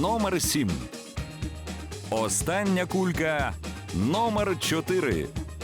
Номер 7. Остання кулька номер 4.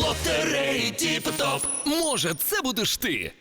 Лотереї Тіп-Топ. Може, це будеш ти.